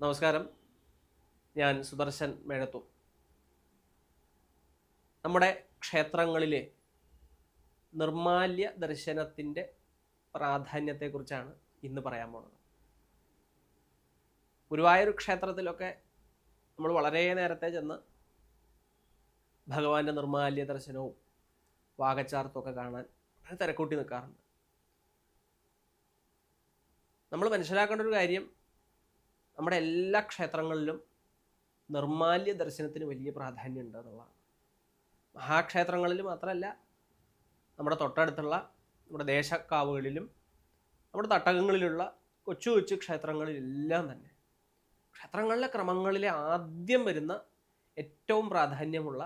നമസ്കാരം. ഞാൻ സുദർശൻ മേഴത്തു നമ്മുടെ ക്ഷേത്രങ്ങളിലെ നിർമാല്യ ദർശനത്തിന്റെ പ്രാധാന്യത്തെക്കുറിച്ചാണ് ഇന്ന് പറയാൻ പോകുന്നത്. ഗുരുവായൂർ ക്ഷേത്രത്തിലൊക്കെ നമ്മൾ വളരെ നേരത്തെ ചെന്ന് ഭഗവാന്റെ നിർമാല്യ ദർശനവും വാകച്ചാർത്തും ഒക്കെ കാണാൻ തിരക്കൂട്ടി നിൽക്കാറുണ്ട്. നമ്മൾ മനസ്സിലാക്കേണ്ട ഒരു കാര്യം നമ്മുടെ എല്ലാ ക്ഷേത്രങ്ങളിലും നിർമാല്യ ദർശനത്തിന് വലിയ പ്രാധാന്യമുണ്ട് എന്നുള്ളതാണ്. മഹാക്ഷേത്രങ്ങളിൽ മാത്രമല്ല നമ്മുടെ തൊട്ടടുത്തുള്ള നമ്മുടെ ദേശക്കാവുകളിലും നമ്മുടെ തട്ടകങ്ങളിലുള്ള കൊച്ചു കൊച്ചു ക്ഷേത്രങ്ങളിലെല്ലാം തന്നെ ക്ഷേത്രങ്ങളിലെ ക്രമങ്ങളിലെ ആദ്യം വരുന്ന ഏറ്റവും പ്രാധാന്യമുള്ള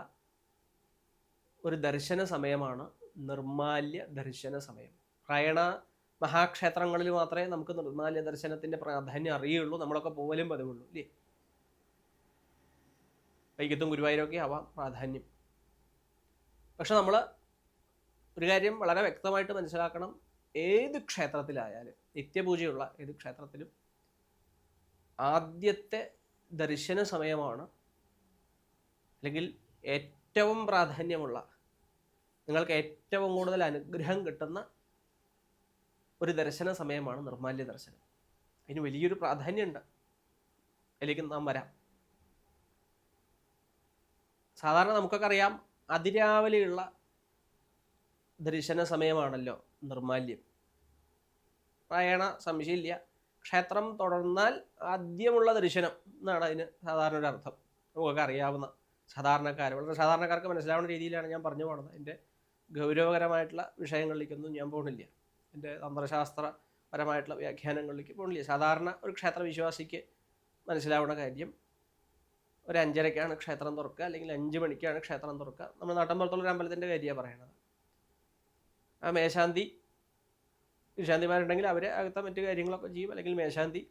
ഒരു ദർശന സമയമാണ് നിർമാല്യ ദർശന സമയം. പ്രായണ മഹാക്ഷേത്രങ്ങളിൽ മാത്രമേ നമുക്ക് നിർമ്മാല്യ ദർശനത്തിന്റെ പ്രാധാന്യം അറിയുള്ളൂ നമ്മളൊക്കെ പോലും പതിവുള്ളൂ ഇല്ലേ? വൈകിട്ടും ഗുരുവായൂരൊക്കെ ആവാം പ്രാധാന്യം. പക്ഷെ നമ്മൾ ഒരു കാര്യം വളരെ വ്യക്തമായിട്ട് മനസ്സിലാക്കണം ഏത് ക്ഷേത്രത്തിലായാലും നിത്യപൂജയുള്ള ഏത് ക്ഷേത്രത്തിലും ആദ്യത്തെ ദർശന സമയമാണ് അല്ലെങ്കിൽ ഏറ്റവും പ്രാധാന്യമുള്ള നിങ്ങൾക്ക് ഏറ്റവും കൂടുതൽ അനുഗ്രഹം കിട്ടുന്ന ഒരു ദർശന സമയമാണ് നിർമാല്യ ദർശനം. അതിന് വലിയൊരു പ്രാധാന്യമുണ്ട്. അതിലേക്ക് നാം വരാം. സാധാരണ നമുക്കൊക്കെ അറിയാം അതിരാവിലെയുള്ള ദർശന സമയമാണല്ലോ നിർമാല്യം. പ്രായണ സംശയമില്ല. ക്ഷേത്രം തുടർന്നാൽ ആദ്യമുള്ള ദർശനം എന്നാണ് അതിന് സാധാരണ ഒരു അർത്ഥം. നമുക്കൊക്കെ അറിയാവുന്ന സാധാരണക്കാർ വളരെ സാധാരണക്കാർക്ക് മനസ്സിലാവുന്ന രീതിയിലാണ് ഞാൻ പറഞ്ഞു പോകുന്നത് എന്റെ ഗൗരവകരമായിട്ടുള്ള വിഷയങ്ങളിലേക്കൊന്നും ഞാൻ പോകുന്നില്ല. എന്റെ തന്ത്രശാസ്ത്രപരമായിട്ടുള്ള വ്യാഖ്യാനങ്ങളിലേക്ക് പോകുന്നില്ല സാധാരണ ഒരു ക്ഷേത്ര വിശ്വാസിക്ക് മനസ്സിലാവുന്ന കാര്യം ഒരു അഞ്ചരയ്ക്കാണ് ക്ഷേത്രം തുറക്കുക അല്ലെങ്കിൽ അഞ്ച് മണിക്കാണ് ക്ഷേത്രം തുറക്കുക. നമ്മൾ നാട്ടിൻപുറത്തുള്ള ഒരു അമ്പലത്തിന്റെ കാര്യമാണ് പറയണത്. ആ മേശാന്തി വിശാന്തിമാരുണ്ടെങ്കിൽ അവർ അകത്ത മറ്റു കാര്യങ്ങളൊക്കെ ചെയ്യും. അല്ലെങ്കിൽ മേശാന്തി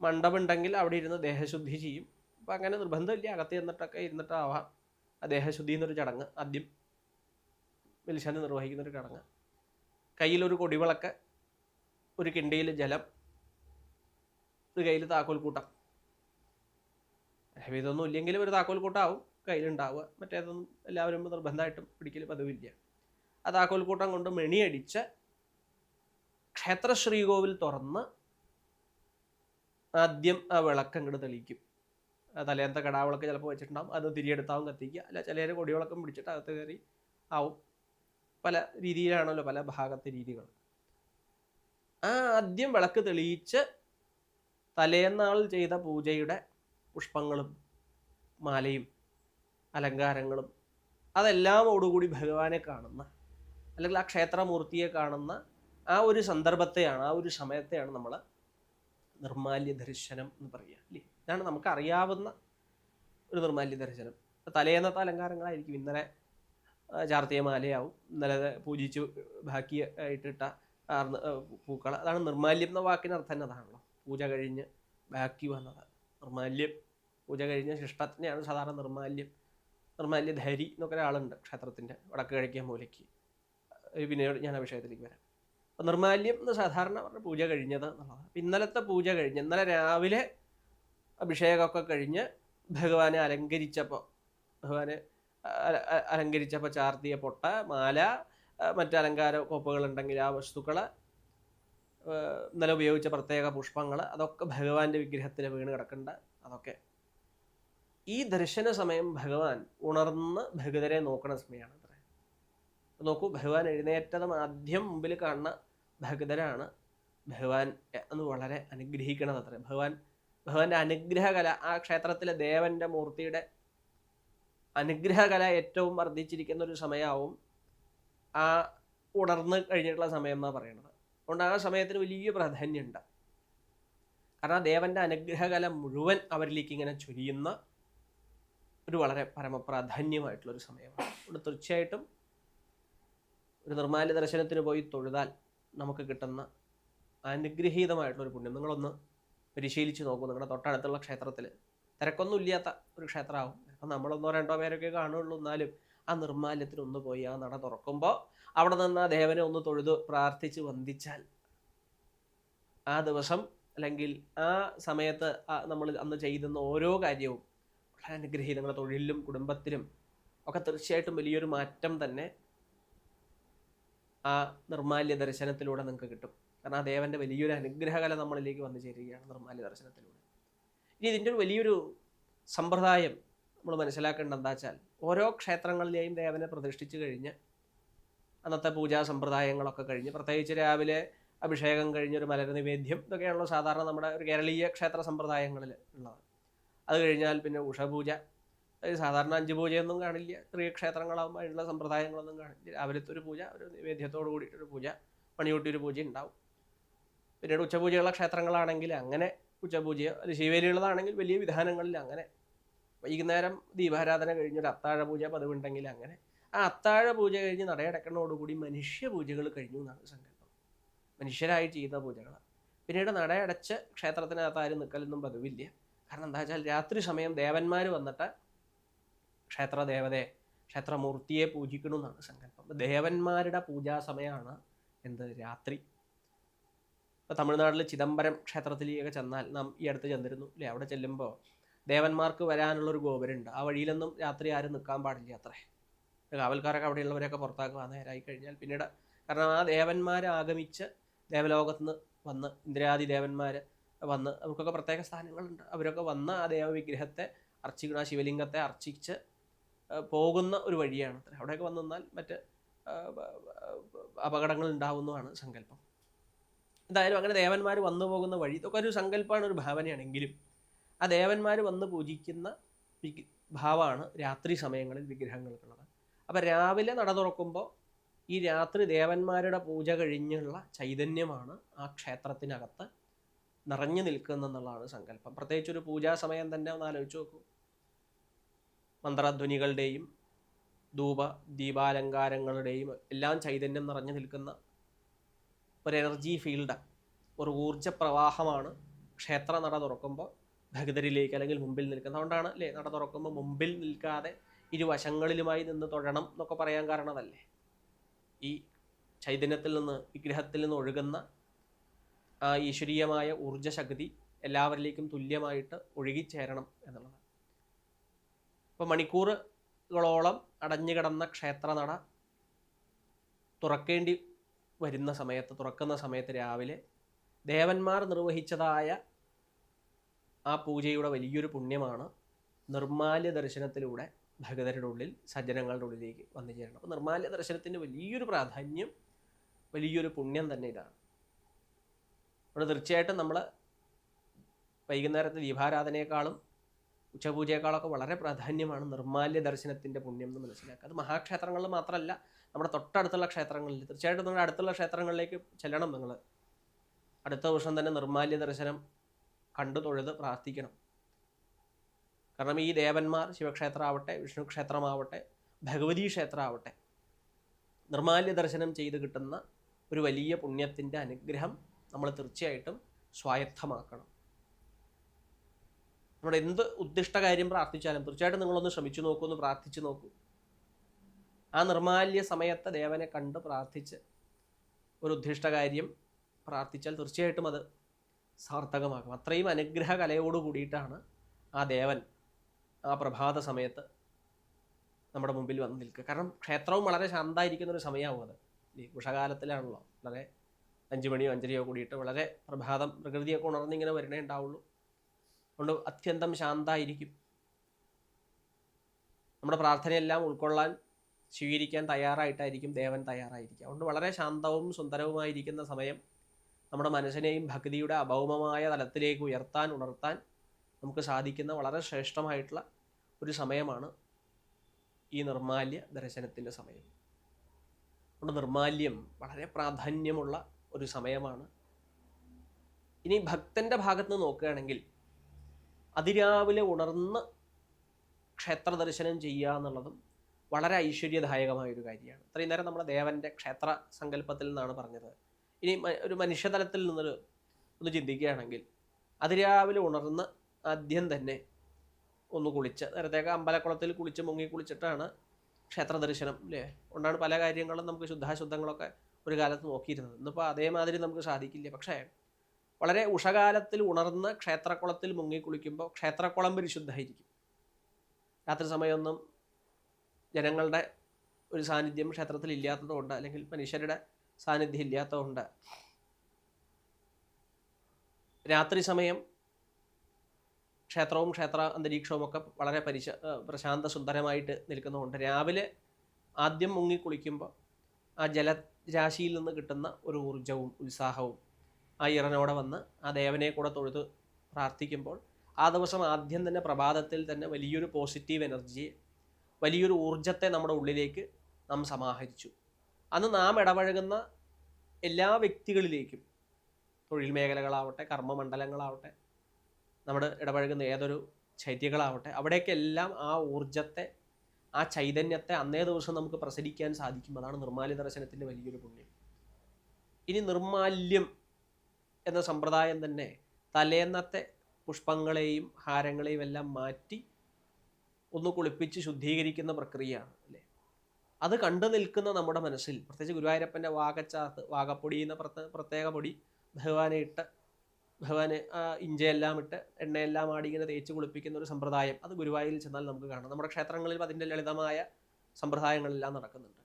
മണ്ഡപമുണ്ടെങ്കിൽ അവിടെ ഇരുന്ന് ദേഹശുദ്ധി ചെയ്യും. അപ്പം അങ്ങനെ നിർബന്ധമില്ല. അകത്ത് ചെന്നിട്ടൊക്കെ ഇരുന്നിട്ടാവാം. ആ ദേഹശുദ്ധി എന്നൊരു ചടങ്ങ് ആദ്യം. മേൽശാന്തി നിർവഹിക്കുന്നൊരു ചടങ്ങ്. കയ്യിലൊരു കൊടിവിളക്ക് ഒരു കിണ്ടിയിൽ ജലം ഒരു കയ്യിൽ താക്കോൽക്കൂട്ടം. ഇതൊന്നും ഇല്ലെങ്കിലും ഒരു താക്കോൽക്കൂട്ടാവും കയ്യിലുണ്ടാവുക. മറ്റേതൊന്നും എല്ലാവരും നിർബന്ധമായിട്ടും പിടിക്കൽ പതിവില്ല. ആ താക്കോൽക്കൂട്ടം കൊണ്ട് മെണിയടിച്ച് ക്ഷേത്ര ശ്രീകോവിൽ തുറന്ന് ആദ്യം ആ വിളക്ക് അങ്ങോട്ട് തെളിക്കും തലേന്ത കടാവിളക്ക് ചിലപ്പോൾ വെച്ചിട്ടുണ്ടാവും. അത് തിരിയെടുത്താവും കത്തിക്കുക. അല്ല ചിലർ കൊടിവിളക്കം പിടിച്ചിട്ട് അകത്ത് കയറി ആവും. പല രീതിയിലാണല്ലോ പല ഭാഗത്തെ രീതികൾ. ആ ആദ്യം വിളക്ക് തെളിയിച്ച് തലേന്നാൾ ചെയ്ത പൂജയുടെ പുഷ്പങ്ങളും മാലയും അലങ്കാരങ്ങളും അതെല്ലാമോടുകൂടി ഭഗവാനെ കാണുന്ന അല്ലെങ്കിൽ ആ ക്ഷേത്രമൂർത്തിയെ കാണുന്ന ആ ഒരു സന്ദർഭത്തെയാണ് ആ ഒരു സമയത്തെയാണ് നമ്മൾ നിർമാല്യ ദർശനം എന്ന് പറയുക അല്ലേ? ഇതാണ് നമുക്ക് അറിയാവുന്ന ഒരു നിർമാല്യ ദർശനം. തലേന്നത്തെ അലങ്കാരങ്ങളായിരിക്കും ഇന്നലെ ചാർത്തിയ മാലയാവും. നല്ല പൂജിച്ച് ബാക്കി ആയിട്ടിട്ട പൂക്കൾ അതാണ് നിർമാല്യം എന്ന വാക്കിന് അർത്ഥം തന്നെ. അതാണല്ലോ. പൂജ കഴിഞ്ഞ് ബാക്കി വന്നത്. നിർമാല്യം പൂജ കഴിഞ്ഞ ശിഷ്ടത്തിനെയാണ് സാധാരണ നിർമാല്യം. നിർമാല്യ ധരി എന്നൊക്കെ ഒരാളുണ്ട് ക്ഷേത്രത്തിന്റെ വടക്ക് കഴിക്കാൻ മൂലയ്ക്ക്. പിന്നീട് ഞാൻ ആ വിഷയത്തിലേക്ക് വരാം. അപ്പം നിർമാല്യം എന്ന് സാധാരണ പറഞ്ഞ പൂജ കഴിഞ്ഞത് എന്നുള്ളതാണ്. ഇന്നലത്തെ പൂജ കഴിഞ്ഞ് ഇന്നലെ രാവിലെ അഭിഷേകമൊക്കെ കഴിഞ്ഞ് ഭഗവാനെ അലങ്കരിച്ചപ്പോൾ ഭഗവാനെ അലങ്കരിച്ചപ്പോൾ ചാർത്തിയ പൊട്ട മാല മറ്റ് അലങ്കാര കോപ്പുകളുണ്ടെങ്കിൽ ആ വസ്തുക്കൾ ഇന്നലെ ഉപയോഗിച്ച പ്രത്യേക പുഷ്പങ്ങൾ അതൊക്കെ ഭഗവാന്റെ വിഗ്രഹത്തിൽ വീണ് കിടക്കേണ്ട അതൊക്കെ. ഈ ദർശന സമയം ഭഗവാൻ ഉണർന്ന് ഭഗതരെ നോക്കുന്ന സമയമാണ് അത്ര. നോക്കൂ ഭഗവാൻ എഴുന്നേറ്റതും ആദ്യം മുമ്പിൽ കാണുന്ന ഭഗതരാണ് ഭഗവാൻ അന്ന് വളരെ അനുഗ്രഹിക്കണത് അത്ര. ഭഗവാൻ ഭഗവാന്റെ അനുഗ്രഹകല ആ ക്ഷേത്രത്തിലെ ദേവന്റെ മൂർത്തിയുടെ അനുഗ്രഹകല ഏറ്റവും വർദ്ധിച്ചിരിക്കുന്ന ഒരു സമയമാവും ആ ഉണർന്ന് കഴിഞ്ഞിട്ടുള്ള സമയം എന്നാണ് പറയുന്നത് അതുകൊണ്ട് ആ സമയത്തിന് വലിയ പ്രാധാന്യമുണ്ട്. കാരണം ആ ദേവന്റെ അനുഗ്രഹകല മുഴുവൻ അവരിലേക്ക് ഇങ്ങനെ ചൊരിയുന്ന ഒരു വളരെ പരമപ്രാധാന്യമായിട്ടുള്ള ഒരു സമയമാണ്. അതുകൊണ്ട് തീർച്ചയായിട്ടും ഒരു നിർമ്മാല്യ ദർശനത്തിന് പോയി തൊഴുതാൽ നമുക്ക് കിട്ടുന്ന അനുഗ്രഹീതമായിട്ടുള്ള ഒരു പുണ്യം. നിങ്ങളൊന്ന് പരിശീലിച്ച് നോക്കൂ. നിങ്ങളുടെ തൊട്ടടുത്തുള്ള ക്ഷേത്രത്തിൽ തിരക്കൊന്നും ഇല്ലാത്ത ഒരു ക്ഷേത്രമാവും. അപ്പം നമ്മളൊന്നോ രണ്ടോ പേരൊക്കെ കാണുള്ളൂ എന്നാലും ആ നിർമാല്യത്തിൽ ഒന്ന് പോയി ആ നട തുറക്കുമ്പോൾ അവിടെ നിന്ന് ആ ദേവനെ ഒന്ന് തൊഴുത് പ്രാർത്ഥിച്ച് വന്ദിച്ചാൽ ആ ദിവസം അല്ലെങ്കിൽ ആ സമയത്ത് നമ്മൾ അന്ന് ചെയ്യുന്ന ഓരോ കാര്യവും വളരെ അനുഗ്രഹീത നിങ്ങളുടെ തൊഴിലിലും കുടുംബത്തിലും ഒക്കെ തീർച്ചയായിട്ടും വലിയൊരു മാറ്റം തന്നെ ആ നിർമാല്യ ദർശനത്തിലൂടെ നിങ്ങൾക്ക് കിട്ടും. കാരണം ആ ദേവന്റെ വലിയൊരു അനുഗ്രഹകല നമ്മളിലേക്ക് വന്നു ചേരുകയാണ് നിർമാല്യ ദർശനത്തിലൂടെ. ഇനി ഇതിന്റെ ഒരു വലിയൊരു സമ്പ്രദായം നമ്മൾ മനസ്സിലാക്കേണ്ട എന്താ വെച്ചാൽ ഓരോ ക്ഷേത്രങ്ങളിലെയും ദേവനെ പ്രതിഷ്ഠിച്ചു കഴിഞ്ഞ് അന്നത്തെ പൂജാ സമ്പ്രദായങ്ങളൊക്കെ കഴിഞ്ഞ് പ്രത്യേകിച്ച് രാവിലെ അഭിഷേകം കഴിഞ്ഞൊരു മലര നിവേദ്യം ഇതൊക്കെയാണല്ലോ സാധാരണ നമ്മുടെ ഒരു കേരളീയ ക്ഷേത്ര സമ്പ്രദായങ്ങളിൽ ഉള്ളത്. അത് കഴിഞ്ഞാൽ പിന്നെ ഉഷപൂജ. അതായത് സാധാരണ അഞ്ച് പൂജയൊന്നും കാണില്ല. ചെറിയ ക്ഷേത്രങ്ങളാകുമ്പോൾ സമ്പ്രദായങ്ങളൊന്നും കാണില്ല. രാവിലത്തെ ഒരു പൂജ ഒരു നിവേദ്യത്തോട് കൂടിയിട്ടൊരു പൂജ മണിയൂട്ടി ഒരു പൂജ ഉണ്ടാവും. പിന്നീട് ഉച്ചപൂജയുള്ള ക്ഷേത്രങ്ങളാണെങ്കിൽ അങ്ങനെ ഉച്ചപൂജയോ അത് ശിവേലിയുള്ളതാണെങ്കിൽ വലിയ വിധാനങ്ങളിൽ അങ്ങനെ വൈകുന്നേരം ദീപാരാധന കഴിഞ്ഞൊരു അത്താഴ പൂജ പതിവുണ്ടെങ്കിൽ അങ്ങനെ ആ അത്താഴ പൂജ കഴിഞ്ഞ് നടയടക്കണോടുകൂടി മനുഷ്യ പൂജകൾ കഴിഞ്ഞു എന്നാണ് സങ്കല്പം. മനുഷ്യരായി ചെയ്യുന്ന പൂജകളാണ്. പിന്നീട് നടയടച്ച് ക്ഷേത്രത്തിനകത്ത് ആരും നിൽക്കലൊന്നും പതിവില്ല. കാരണം എന്താ വെച്ചാൽ രാത്രി സമയം ദേവന്മാർ വന്നിട്ട് ക്ഷേത്ര ദേവതയെ ക്ഷേത്രമൂർത്തിയെ പൂജിക്കണമെന്നാണ് സങ്കല്പം. ദേവന്മാരുടെ പൂജാ സമയമാണ് എന്ത്? രാത്രി. ഇപ്പോൾ തമിഴ്നാട്ടിൽ ചിദംബരം ക്ഷേത്രത്തിലേക്ക് ചെന്നാൽ നാം ഈ അടുത്ത് ചെന്നിരുന്നു. അല്ലേ അവിടെ ചെല്ലുമ്പോൾ ദേവന്മാർക്ക് വരാനുള്ള ഒരു ഗോപുരമുണ്ട്. ആ വഴിയിലൊന്നും രാത്രി ആരും നിൽക്കാൻ പാടില്ല അത്രേ. കാവൽക്കാരൊക്കെ അവിടെയുള്ളവരെയൊക്കെ പുറത്താക്കുക നേരായി കഴിഞ്ഞാൽ പിന്നീട് കാരണം ആ ദേവന്മാർ ആഗമിച്ച് ദേവലോകത്ത് നിന്ന് വന്ന് ഇന്ദ്രാദി ദേവന്മാർ വന്ന് നമുക്കൊക്കെ പ്രത്യേക സ്ഥാനങ്ങളുണ്ട്. അവരൊക്കെ വന്ന് ആ ദേവവിഗ്രഹത്തെ അർച്ചിക്കുന്ന ആ ശിവലിംഗത്തെ അർച്ചിച്ച് പോകുന്ന ഒരു വഴിയാണ് അത്ര. അവിടെയൊക്കെ വന്നു നിന്നാൽ മറ്റ് അപകടങ്ങൾ ഉണ്ടാവുന്നതാണ് സങ്കല്പം. എന്തായാലും അങ്ങനെ ദേവന്മാർ വന്നു പോകുന്ന വഴി ഇതൊക്കെ ഒരു സങ്കല്പമാണ് ഒരു ഭാവനയാണെങ്കിലും ആ ദേവന്മാർ വന്ന് പൂജിക്കുന്ന ഭാവമാണ് രാത്രി സമയങ്ങളിൽ വിഗ്രഹങ്ങൾക്കുള്ളത് അപ്പം രാവിലെ നട തുറക്കുമ്പോൾ ഈ രാത്രി ദേവന്മാരുടെ പൂജ കഴിഞ്ഞുള്ള ചൈതന്യമാണ് ആ ക്ഷേത്രത്തിനകത്ത് നിറഞ്ഞു നിൽക്കുന്നെന്നുള്ളതാണ് സങ്കല്പം. പ്രത്യേകിച്ച് ഒരു പൂജാ സമയം തന്നെ ഒന്ന് ആലോചിച്ച് നോക്കൂ. മന്ത്രധ്വനികളുടെയും ധൂപ ദീപാലങ്കാരങ്ങളുടെയും എല്ലാം ചൈതന്യം നിറഞ്ഞു നിൽക്കുന്ന ഒരു എനർജി ഫീൽഡ് ഒരു ഊർജ പ്രവാഹമാണ് ക്ഷേത്ര നട തുറക്കുമ്പോൾ ഭഗതരിലേക്ക് അല്ലെങ്കിൽ മുമ്പിൽ നിൽക്കുന്നത് അതുകൊണ്ടാണ് അല്ലേ? നട തുറക്കുമ്പോൾ മുമ്പിൽ നിൽക്കാതെ ഇരുവശങ്ങളിലുമായി നിന്ന് തൊഴണം എന്നൊക്കെ പറയാൻ കാരണം അതല്ലേ ഈ ചൈതന്യത്തിൽ നിന്ന് വിഗ്രഹത്തിൽ നിന്ന് ഒഴുകുന്ന ആ ഈശ്വരീയമായ ഊർജശക്തി എല്ലാവരിലേക്കും തുല്യമായിട്ട് ഒഴുകിച്ചേരണം എന്നുള്ളത്. ഇപ്പോൾ മണിക്കൂറുകളോളം അടഞ്ഞു കിടന്ന ക്ഷേത്രനട തുറക്കേണ്ടി വരുന്ന സമയത്ത് തുറക്കുന്ന സമയത്ത് രാവിലെ ദേവന്മാർ നിർവഹിച്ചതായ ആ പൂജയുടെ വലിയൊരു പുണ്യമാണ് നിർമാല്യ ദർശനത്തിലൂടെ ഭഗതരുടെ ഉള്ളിൽ സജ്ജനങ്ങളുടെ ഉള്ളിലേക്ക് വന്നു ചേരണം. അപ്പോൾ നിർമാല്യ ദർശനത്തിന്റെ വലിയൊരു പ്രാധാന്യം വലിയൊരു പുണ്യം തന്നെ ഇതാണ്. അവിടെ തീർച്ചയായിട്ടും നമ്മൾ വൈകുന്നേരത്തെ ദീപാരാധനയെക്കാളും ഉച്ചപൂജയേക്കാളൊക്കെ വളരെ പ്രാധാന്യമാണ് നിർമാല്യ ദർശനത്തിന്റെ പുണ്യം എന്ന് മനസ്സിലാക്കുക. അത് മഹാക്ഷേത്രങ്ങളിൽ മാത്രമല്ല നമ്മുടെ തൊട്ടടുത്തുള്ള ക്ഷേത്രങ്ങളിൽ. തീർച്ചയായിട്ടും നമ്മുടെ അടുത്തുള്ള ക്ഷേത്രങ്ങളിലേക്ക് ചെല്ലണം നിങ്ങൾ അടുത്ത വർഷം തന്നെ നിർമാല്യ ദർശനം കണ്ടു തൊഴുത് പ്രാർത്ഥിക്കണം. കാരണം ഈ ദേവന്മാർ ശിവക്ഷേത്രമാവട്ടെ വിഷ്ണു ക്ഷേത്രമാവട്ടെ ഭഗവതി ക്ഷേത്രമാവട്ടെ നിർമാല്യ ദർശനം ചെയ്ത് കിട്ടുന്ന ഒരു വലിയ പുണ്യത്തിന്റെ അനുഗ്രഹം നമ്മൾ തീർച്ചയായിട്ടും സ്വായത്തമാക്കണം. നമ്മുടെ എന്ത് ഉദ്ദിഷ്ട കാര്യം പ്രാർത്ഥിച്ചാലും തീർച്ചയായിട്ടും നിങ്ങളൊന്ന് ശ്രമിച്ചു നോക്കൂ ഒന്ന് പ്രാർത്ഥിച്ചു നോക്കൂ. ആ നിർമാല്യ സമയത്ത് ദേവനെ കണ്ട് പ്രാർത്ഥിച്ച് ഒരു ഉദ്ദിഷ്ട കാര്യം പ്രാർത്ഥിച്ചാൽ തീർച്ചയായിട്ടും അത് സാർത്ഥകമാകും അത്രയും അനുഗ്രഹ കലയോട് കൂടിയിട്ടാണ് ആ ദേവൻ ആ പ്രഭാത സമയത്ത് നമ്മുടെ മുമ്പിൽ വന്ന് നിൽക്കുക. കാരണം ക്ഷേത്രവും വളരെ ശാന്തമായിരിക്കുന്ന ഒരു സമയമാവും അത്. ഈ ഉഷകാലത്തിലാണല്ലോ. വളരെ അഞ്ചു മണിയോ അഞ്ചരയോ കൂടിയിട്ട് വളരെ പ്രഭാതം പ്രകൃതിയൊക്കെ ഉണർന്നിങ്ങനെ വരണേ ഉണ്ടാവുള്ളൂ. അതുകൊണ്ട് അത്യന്തം ശാന്തമായിരിക്കും. നമ്മുടെ പ്രാർത്ഥനയെല്ലാം ഉൾക്കൊള്ളാൻ സ്വീകരിക്കാൻ തയ്യാറായിട്ടായിരിക്കും ദേവൻ തയ്യാറായിരിക്കുക. അതുകൊണ്ട് വളരെ ശാന്തവും സുന്ദരവുമായിരിക്കുന്ന സമയം നമ്മുടെ മനസ്സിനെയും ഭക്തിയുടെ അഭൗമമായ തലത്തിലേക്ക് ഉയർത്താൻ ഉണർത്താൻ നമുക്ക് സാധിക്കുന്ന വളരെ ശ്രേഷ്ഠമായിട്ടുള്ള ഒരു സമയമാണ് ഈ നിർമാല്യ ദർശനത്തിന്റെ സമയം. നമ്മുടെ നിർമാല്യം വളരെ പ്രാധാന്യമുള്ള ഒരു സമയമാണ്. ഇനി ഭക്തന്റെ ഭാഗത്ത് നിന്ന് നോക്കുകയാണെങ്കിൽ അതിരാവിലെ ഉണർന്ന് ക്ഷേത്ര ദർശനം ചെയ്യുക എന്നുള്ളതും വളരെ ഐശ്വര്യദായകമായ ഒരു കാര്യമാണ്. ഇത്രയും നേരം നമ്മുടെ ദേവന്റെ ക്ഷേത്ര സങ്കല്പത്തിൽ നിന്നാണ് പറഞ്ഞത്. ഇനി ഒരു മനുഷ്യതലത്തിൽ നിന്നൊരു ഒന്ന് ചിന്തിക്കുകയാണെങ്കിൽ അതിരാവിലെ ഉണർന്ന് ആദ്യം തന്നെ ഒന്ന് കുളിച്ച് നേരത്തെ അമ്പലക്കുളത്തിൽ കുളിച്ച് മുങ്ങി കുളിച്ചിട്ടാണ് ക്ഷേത്ര ദർശനം അല്ലേ കൊണ്ടാണ് പല കാര്യങ്ങളും നമുക്ക് ശുദ്ധാശുദ്ധങ്ങളൊക്കെ ഒരു കാലത്ത് നോക്കിയിരുന്നത്. ഇന്നിപ്പോൾ അതേമാതിരി നമുക്ക് സാധിക്കില്ല. പക്ഷേ വളരെ ഉഷകാലത്തിൽ ഉണർന്ന് ക്ഷേത്രക്കുളത്തിൽ മുങ്ങി കുളിക്കുമ്പോൾ ക്ഷേത്രക്കുളം പരിശുദ്ധമായിരിക്കും. രാത്രി സമയമൊന്നും ജനങ്ങളുടെ ഒരു സാന്നിധ്യം ക്ഷേത്രത്തിൽ ഇല്ലാത്തതുകൊണ്ട് അല്ലെങ്കിൽ മനുഷ്യരുടെ സാന്നിധ്യം ഇല്ലാത്തതുകൊണ്ട്. രാത്രി സമയം ക്ഷേത്രവും ക്ഷേത്ര അന്തരീക്ഷവും ഒക്കെ വളരെ പരിശ പ്രശാന്ത സുന്ദരമായിട്ട് നിൽക്കുന്നതുകൊണ്ട് രാവിലെ ആദ്യം മുങ്ങി കുളിക്കുമ്പോൾ ആ ജലരാശിയിൽ നിന്ന് കിട്ടുന്ന ഒരു ഊർജവും ഉത്സാഹവും ആ ഇറനോടെ വന്ന് ആ ദേവനെ കൂടെ തൊഴുത് പ്രാർത്ഥിക്കുമ്പോൾ ആ ദിവസം ആദ്യം തന്നെ പ്രഭാതത്തിൽ തന്നെ വലിയൊരു പോസിറ്റീവ് എനർജി വലിയൊരു ഊർജത്തെ നമ്മുടെ ഉള്ളിലേക്ക് നാം സമാഹരിച്ചു. അന്ന് നാം ഇടപഴകുന്ന എല്ലാ വ്യക്തികളിലേക്കും തൊഴിൽ മേഖലകളാവട്ടെ കർമ്മമണ്ഡലങ്ങളാവട്ടെ നമ്മുടെ ഇടപഴകുന്ന ഏതൊരു ചൈത്യകളാവട്ടെ അവിടേക്കെല്ലാം ആ ഊർജത്തെ ആ ചൈതന്യത്തെ അന്നേ ദിവസം നമുക്ക് പ്രസരിക്കാൻ സാധിക്കും. അതാണ് നിർമാല്യ ദർശനത്തിന്റെ വലിയൊരു പുണ്യം. ഇനി നിർമാല്യം എന്ന സമ്പ്രദായം തന്നെ തലേന്നത്തെ പുഷ്പങ്ങളെയും ഹാരങ്ങളെയും എല്ലാം മാറ്റി ഒന്ന് കുളിപ്പിച്ച് ശുദ്ധീകരിക്കുന്ന പ്രക്രിയയാണ്. അത് കണ്ടു നിൽക്കുന്ന നമ്മുടെ മനസ്സിൽ പ്രത്യേകിച്ച് ഗുരുവായൂരപ്പന്റെ വാകച്ചാത്ത് വാകപ്പൊടി എന്ന പ്രത്യേക പൊടി ഭഗവാനെ ഇട്ട് ഭഗവാന് ഇഞ്ചയെല്ലാം ഇട്ട് എണ്ണയെല്ലാം ആടി ഇങ്ങനെ തേച്ച് കുളിപ്പിക്കുന്ന ഒരു സമ്പ്രദായം അത് ഗുരുവായൂരിൽ ചെന്നാൽ നമുക്ക് കാണാം. നമ്മുടെ ക്ഷേത്രങ്ങളിൽ അതിന്റെ ലളിതമായ സമ്പ്രദായങ്ങളെല്ലാം നടക്കുന്നുണ്ട്.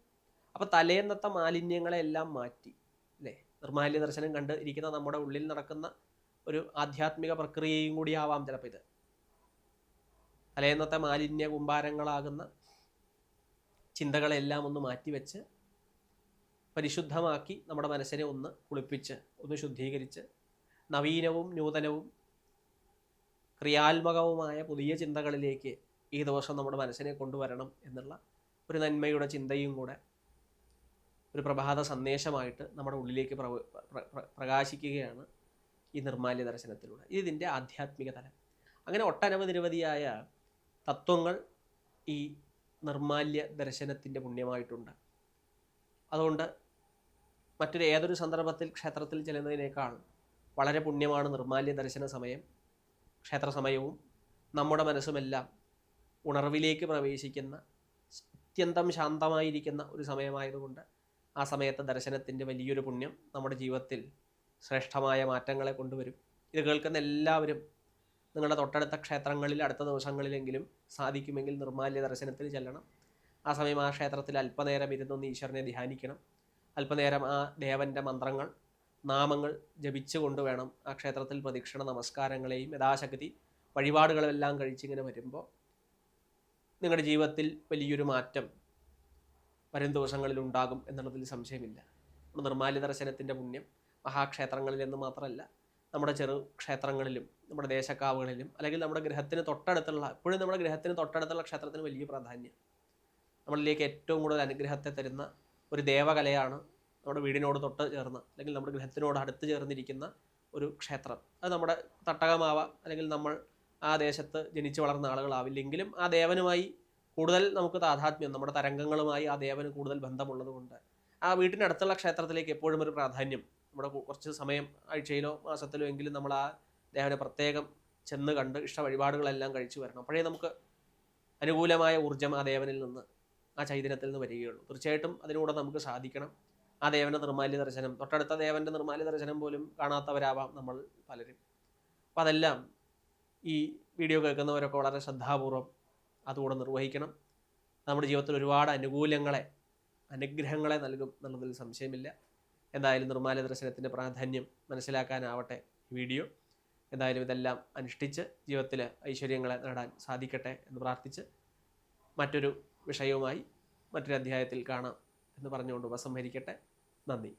അപ്പോൾ തലേന്നത്തെ മാലിന്യങ്ങളെല്ലാം മാറ്റി അല്ലേ? നിർമാല്യ ദർശനം കണ്ട് ഇരിക്കുന്ന നമ്മുടെ ഉള്ളിൽ നടക്കുന്ന ഒരു ആധ്യാത്മിക പ്രക്രിയയും കൂടിയാവാം ചിലപ്പോൾ ഇത്. തലേന്നത്തെ മാലിന്യ കുമ്പാരങ്ങളാകുന്ന ചിന്തകളെല്ലാം ഒന്ന് മാറ്റിവെച്ച് പരിശുദ്ധമാക്കി നമ്മുടെ മനസ്സിനെ ഒന്ന് കുളിപ്പിച്ച് ഒന്ന് ശുദ്ധീകരിച്ച് നവീനവും നൂതനവും ക്രിയാത്മകവുമായ പുതിയ ചിന്തകളിലേക്ക് ഈ ദിവസം നമ്മുടെ മനസ്സിനെ കൊണ്ടുവരണം എന്നുള്ള ഒരു നന്മയുടെ ചിന്തയും കൂടെ ഒരു പ്രഭാത സന്ദേശമായിട്ട് നമ്മുടെ ഉള്ളിലേക്ക് പ്രകാശിക്കുകയാണ് ഈ നിർമാല്യ ദർശനത്തിലൂടെ. ഇതിന്റെ ആധ്യാത്മിക തലം. അങ്ങനെ ഒട്ടനവധി നിരവധിയായ തത്വങ്ങൾ ഈ നിർമാല്യ ദർശനത്തിന്റെ പുണ്യമായിട്ടുണ്ട്. അതുകൊണ്ട് മറ്റൊരു ഏതൊരു സന്ദർഭത്തിൽ ക്ഷേത്രത്തിൽ ചെല്ലുന്നതിനേക്കാൾ വളരെ പുണ്യമാണ് നിർമാല്യ ദർശന സമയം. ക്ഷേത്ര സമയവും നമ്മുടെ മനസ്സുമെല്ലാം ഉണർവിലേക്ക് പ്രവേശിക്കുന്ന അത്യന്തം ശാന്തമായിരിക്കുന്ന ഒരു സമയമായതുകൊണ്ട് ആ സമയത്തെ ദർശനത്തിന്റെ വലിയൊരു പുണ്യം നമ്മുടെ ജീവിതത്തിൽ ശ്രേഷ്ഠമായ മാറ്റങ്ങളെ കൊണ്ടുവരും. ഇത് കേൾക്കുന്ന എല്ലാവരും നിങ്ങളുടെ തൊട്ടടുത്ത ക്ഷേത്രങ്ങളിൽ അടുത്ത ദിവസങ്ങളിലെങ്കിലും സാധിക്കുമെങ്കിൽ നിർമാല്യ ദർശനത്തിൽ ചെല്ലണം. ആ സമയം ആ ക്ഷേത്രത്തിൽ അല്പനേരം ഇരുന്നൊന്ന് ഈശ്വരനെ ധ്യാനിക്കണം. അല്പനേരം ആ ദേവന്റെ മന്ത്രങ്ങൾ നാമങ്ങൾ ജപിച്ചു കൊണ്ടുവേണം ആ ക്ഷേത്രത്തിൽ പ്രദക്ഷിണ നമസ്കാരങ്ങളെയും യഥാശക്തി വഴിപാടുകളെല്ലാം കഴിച്ചിങ്ങനെ വരുമ്പോൾ നിങ്ങളുടെ ജീവിതത്തിൽ വലിയൊരു മാറ്റം വരും ദിവസങ്ങളിൽ ഉണ്ടാകും എന്നുള്ളതിൽ സംശയമില്ല. നിർമാല്യ ദർശനത്തിന്റെ പുണ്യം മഹാക്ഷേത്രങ്ങളിൽ എന്ന് മാത്രമല്ല നമ്മുടെ ചെറു ക്ഷേത്രങ്ങളിലും നമ്മുടെ ദേശക്കാവുകളിലും അല്ലെങ്കിൽ നമ്മുടെ ഗ്രഹത്തിന് തൊട്ടടുത്തുള്ള എപ്പോഴും നമ്മുടെ ഗ്രഹത്തിന് തൊട്ടടുത്തുള്ള ക്ഷേത്രത്തിന് വലിയ പ്രാധാന്യം. നമ്മളിലേക്ക് ഏറ്റവും കൂടുതൽ അനുഗ്രഹത്തെ തരുന്ന ഒരു ദേവകലയാണ് നമ്മുടെ വീടിനോട് തൊട്ട് ചേർന്ന് അല്ലെങ്കിൽ നമ്മുടെ ഗ്രഹത്തിനോട് അടുത്ത് ചേർന്നിരിക്കുന്ന ഒരു ക്ഷേത്രം. അത് നമ്മുടെ തട്ടകമാവാം അല്ലെങ്കിൽ നമ്മൾ ആ ദേശത്ത് ജനിച്ചു വളർന്ന ആളുകളാവില്ലെങ്കിലും ആ ദേവനുമായി കൂടുതൽ നമുക്ക് താതാത്മ്യം നമ്മുടെ തരംഗങ്ങളുമായി ആ ദേവന് കൂടുതൽ ബന്ധമുള്ളതുകൊണ്ട് ആ വീട്ടിനടുത്തുള്ള ക്ഷേത്രത്തിലേക്ക് എപ്പോഴും ഒരു പ്രാധാന്യം നമ്മുടെ കുറച്ച് സമയം ആഴ്ചയിലോ മാസത്തിലോ എങ്കിലും നമ്മൾ ആ ദേവനെ പ്രത്യേകം ചെന്ന് കണ്ട് ഇഷ്ട വഴിപാടുകളെല്ലാം കഴിച്ചു വരണം. അപ്പോഴേ നമുക്ക് അനുകൂലമായ ഊർജം ആ ദേവനിൽ നിന്ന് ആ ചൈതന്യത്തിൽ നിന്ന് വരികയുള്ളൂ. തീർച്ചയായിട്ടും അതിലൂടെ നമുക്ക് സാധിക്കണം. ആ ദേവന്റെ നിർമാല്യ ദർശനം തൊട്ടടുത്ത ദേവന്റെ നിർമാല്യ ദർശനം പോലും കാണാത്തവരാവാം നമ്മൾ പലരും. അപ്പം അതെല്ലാം ഈ വീഡിയോ കേൾക്കുന്നവരൊക്കെ വളരെ ശ്രദ്ധാപൂർവം അതുകൂടെ നിർവഹിക്കണം. നമ്മുടെ ജീവിതത്തിൽ ഒരുപാട് അനുകൂലങ്ങളെ അനുഗ്രഹങ്ങളെ നൽകും എന്നുള്ളതിൽ സംശയമില്ല. എന്തായാലും നിർമ്മാല ദർശനത്തിന്റെ പ്രാധാന്യം മനസ്സിലാക്കാനാവട്ടെ വീഡിയോ. എന്തായാലും ഇതെല്ലാം അനുഷ്ഠിച്ച് ജീവിതത്തിൽ ഐശ്വര്യങ്ങളെ നേടാൻ സാധിക്കട്ടെ എന്ന് പ്രാർത്ഥിച്ച് മറ്റൊരു വിഷയവുമായി മറ്റൊരു അധ്യായത്തിൽ കാണാം എന്ന് പറഞ്ഞുകൊണ്ട് ഉപസംഹരിക്കട്ടെ. നന്ദി.